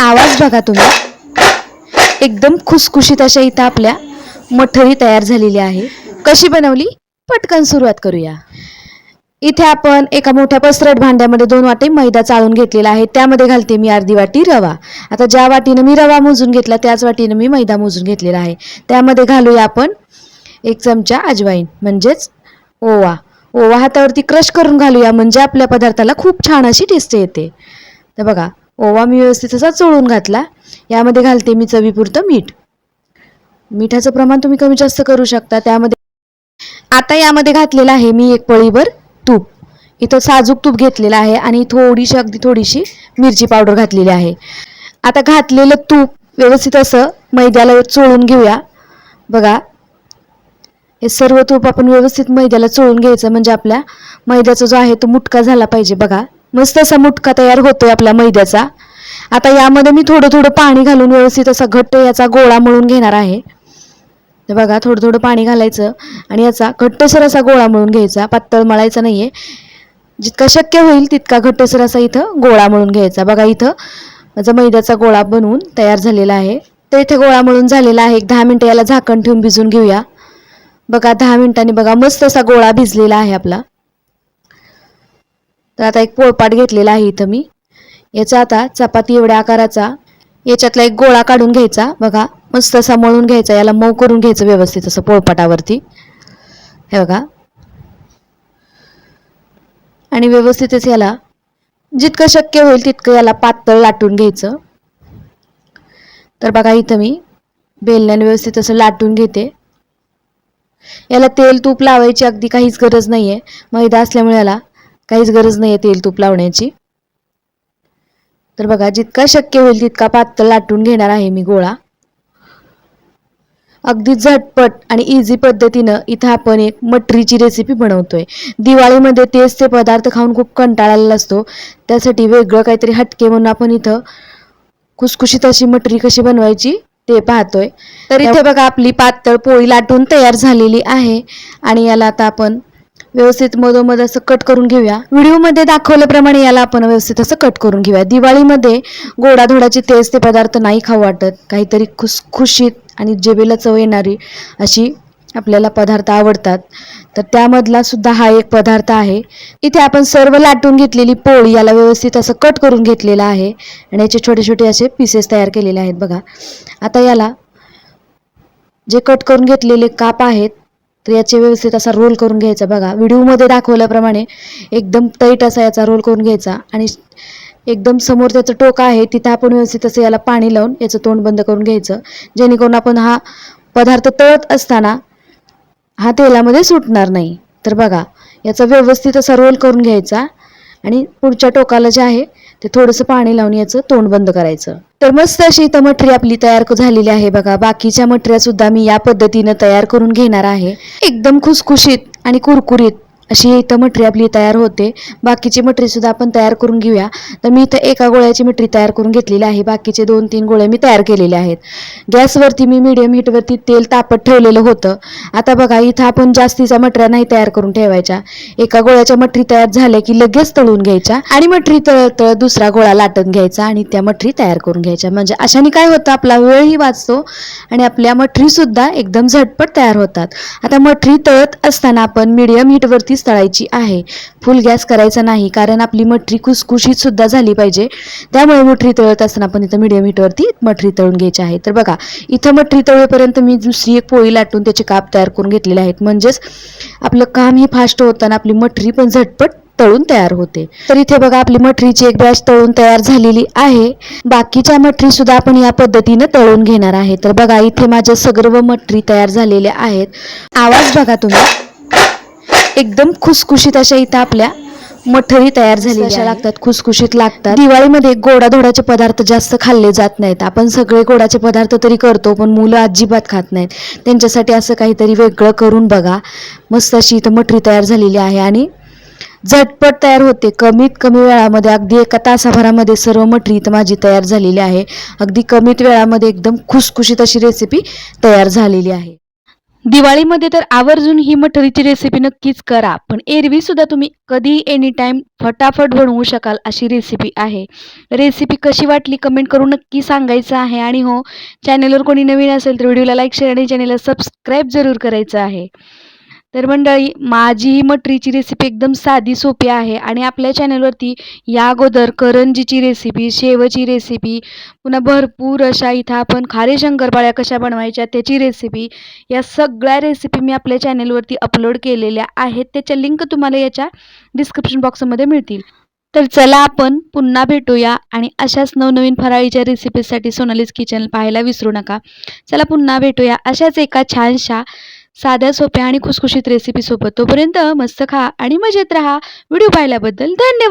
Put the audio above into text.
आवाज बघा तुम्ही. एकदम खुसखुशीत अशा इथं आपल्या मठरी तयार झालेली आहे. कशी बनवली? पटकन सुरुवात करूया. इथे आपण एका मोठ्या पसरट भांड्यामध्ये दोन वाटे मैदा चाळून घेतलेला आहे. त्यामध्ये घालते मी अर्धी वाटी रवा. आता ज्या वाटीनं मी रवा मोजून घेतला त्याच वाटीनं मी मैदा मोजून घेतलेला आहे. त्यामध्ये घालूया आपण एक चमचा अजवाईन म्हणजेच ओवा. ओवा हातावरती क्रश करून घालूया म्हणजे आपल्या पदार्थाला खूप छान अशी टेस्ट येते. तर बघा ओवा मी व्यवस्थित असा चोळून घातला. यामध्ये घालते मी चवीपुरतं मीठ. मिठाचं प्रमाण तुम्ही कमी जास्त करू शकता. त्यामध्ये आता यामध्ये घातलेलं आहे मी एक पळीभर तूप. इथं साजूक तूप घेतलेलं आहे आणि थोडीशी अगदी थोडीशी मिरची पावडर घातलेली आहे. आता घातलेलं तूप व्यवस्थित असं मैद्याला चोळून घेऊया. बघा. हे सर्व तूप आपण व्यवस्थित मैद्याला चोळून घ्यायचं. म्हणजे आपल्या मैद्याचा जो आहे तो मुटका झाला पाहिजे. बघा. मस्त असा मुटका तयार होतोय आपल्या मैद्याचा. आता यामध्ये मी थोडं थोडं पाणी घालून व्यवस्थित असा घट्ट याचा गोळा मळून घेणार आहे. तर बघा थोडं थोडं पाणी घालायचं आणि याचा घट्टसर असा गोळा मळून घ्यायचा. पातळ मळायचा नाहीये. जितका शक्य होईल तितका घट्टसर असा इथं गोळा मळून घ्यायचा. बघा इथं माझा मैद्याचा गोळा बनवून तयार झालेला आहे. तर इथे गोळा मळून झालेला आहे. एक दहा मिनटं याला झाकण ठेवून भिजून घेऊया. बघा दहा मिनिटांनी बघा मस्त असा गोळा भिजलेला आहे आपला. तर आता एक पोळपाट घेतलेला आहे इथं मी. याचा आता चपाती एवढ्या आकाराचा याच्यातला एक गोळा काढून घ्यायचा बघा मस्त असा मळून घ्यायचा याला मऊ करून घ्यायचं व्यवस्थित असं पोळपाटावरती. हे बघा. आणि व्यवस्थितच याला जितकं शक्य होईल तितकं याला पातळ लाटून घ्यायचं. तर बघा इथं मी बेलण्याने व्यवस्थित असं लाटून घेते. याला तेल तूप लावायची अगदी काहीच गरज नाही आहे मैदा असल्यामुळे याला काहीच गरज नाही आहे तेल तूप लावण्याची. तर बघा जितका शक्य होईल तितका पातळ लाटून घेणार आहे मी गोळा. अगदी झटपट आणि इझी पद्धतीनं इथं आपण एक मटरीची रेसिपी बनवतोय. दिवाळीमध्ये तेच ते पदार्थ खाऊन खूप कंटाळलेला असतो. त्यासाठी वेगळं काहीतरी हटके म्हणून आपण इथं खुसखुशीत अशी मटरी कशी बनवायची ते पाहतोय. तर इथे बघा आपली पातळ पोळी लाटून तयार झालेली आहे. आणि याला आता आपण व्यवस्थित मधोमध असं कट करून घेऊया. व्हिडिओमध्ये दाखवल्याप्रमाणे याला आपण व्यवस्थित असं कट करून घेऊया. दिवाळीमध्ये गोडाधोडाचे तेज ते पदार्थ नाही खाऊ वाटत. काहीतरी खुसखुशीत आणि जेबेला चव येणारी अशी आपल्याला पदार्थ आवडतात. तर त्यामधला सुद्धा हा एक पदार्थ आहे. इथे आपण सर्व लाटून घेतलेली पोळी याला व्यवस्थित असं कट करून घेतलेलं आहे. आणि याचे छोटे छोटे असे पीसेस तयार केलेले आहेत बघा. आता याला जे कट करून घेतलेले काप आहेत तर याचे व्यवस्थित असा रोल करून घ्यायचा. बघा व्हिडिओमध्ये दाखवल्याप्रमाणे एकदम टाईट असा याचा रोल करून घ्यायचा आणि एकदम समोर त्याचं टोक आहे तिथं आपण व्यवस्थित असं याला पाणी लावून याचं तोंड बंद करून घ्यायचं. जेणेकरून आपण हा पदार्थ तळत असताना हा तेलामध्ये सुटणार नाही. तर बघा याचा व्यवस्थित असा रोल करून घ्यायचा आणि पुढच्या टोकाला जे आहे ते थोडंसं पाणी लावून याचं तोंड बंद करायचं. तर मस्त अशी इथं मठरी आपली तयार झालेली आहे बघा. बाकीच्या मठऱ्या सुद्धा मी या पद्धतीनं तयार करून घेणार आहे. एकदम खुसखुशीत आणि कुरकुरीत. अशी इथं मटरी आपली तयार होते. बाकीची मटरीसुद्धा आपण तयार करून घेऊया. तर मी इथं एका गोळ्याची मटरी तयार करून घेतलेली आहे. बाकीचे दोन तीन गोळ्या मी तयार केलेले आहेत. गॅसवरती मी मीडियम हीटवरती तेल तापत ठेवलेलं होतं. आता बघा इथं आपण जास्तीच्या मटऱ्या नाही तयार करून ठेवायच्या. एका गोळ्याच्या मटरी तयार झाल्या की लगेच तळून घ्यायच्या आणि मटरी तळत तळत दुसरा गोळा लाटून घ्यायचा आणि त्या मटरी तयार करून घ्यायच्या. म्हणजे अशाने काय होतं? आपला वेळही वाचतो आणि आपल्या मठरीसुद्धा एकदम झटपट तयार होतात. आता मटरी तळत असताना आपण मीडियम हीटवरतीच तळायची आहे. फुल गॅस करायचा नाही कारण आपली मटरी कुसकुशीत सुद्धा झाली पाहिजे. त्यामुळे मठरी तळत असताना आपण इथं मिडियम हीटवरती मटरी तळून घ्यायची आहे. तर बघा इथं मटरी तळेपर्यंत मी दुसरी एक पोळी लाटून त्याचे काप तयार करून घेतलेले आहेत. म्हणजेच आपलं काम हे फास्ट होताना आपली मठरी पण झटपट तळून तयार होते. तर इथे बघा आपली मटरीची एक बॅच तळून तयार झालेली आहे. बाकीच्या मटरी सुद्धा आपण या पद्धतीनं तळून घेणार आहे. तर बघा इथे माझ्या सगर्व मटरी तयार झालेल्या आहेत. आवाज बघा तुम्ही. एकदम खुसखुशीत अशा इथं आपल्या मठरी तयार झालेल्या अशा लागतात खुसखुशीत लागतात. दिवाळीमध्ये गोडाधोडाचे पदार्थ जास्त खाल्ले जात नाहीत. आपण सगळे गोडाचे पदार्थ तरी करतो पण मुलं अजिबात खात नाहीत. त्यांच्यासाठी असं काहीतरी वेगळं करून बघा. मस्त अशी इथं मटरी तयार झालेली आहे आणि झटपट तयार होते. कमीत कमी वेळामध्ये अगदी एका तासाभरामध्ये सर्व मटरी इथं माझी तयार झालेली आहे. अगदी कमीत वेळामध्ये एकदम खुसखुशीत अशी रेसिपी तयार झालेली आहे. दिवाळीमध्ये तर आवर्जून ही मठरीची रेसिपी नक्कीच करा पण एरवी सुद्धा तुम्ही कधी एनी टाईम फटाफट बनवू शकाल अशी रेसिपी आहे. रेसिपी कशी वाटली कमेंट करून नक्की सांगायचं आहे आणि हो चॅनलवर कोणी नवीन असेल तर व्हिडिओला लाईक शेअर आणि चॅनलला सबस्क्राईब जरूर करायचं आहे. तर मंडळी माझी ही मटरीची रेसिपी एकदम साधी सोपी आहे आणि आपल्या चॅनलवरती या अगोदर करंजीची रेसिपी शेवची रेसिपी पुन्हा भरपूर अशा इथं आपण खारे शंकरपाळ्या कशा बनवायच्या त्याची रेसिपी या सगळ्या रेसिपी मी आपल्या चॅनलवरती अपलोड केलेल्या आहेत. त्याच्या लिंक तुम्हाला याच्या डिस्क्रिप्शन बॉक्समध्ये मिळतील. तर चला आपण पुन्हा भेटूया आणि अशाच नवनवीन फराळीच्या रेसिपीसाठी सोनालीज किचन पाहायला विसरू नका. चला पुन्हा भेटूया अशाच एका छानशा साध्या सोप्या आणि खुसखुशीत रेसिपीसोबत तोपर्यंत मस्त खा आणि मजेत राहा. व्हिडिओ पाहिल्याबद्दल धन्यवाद.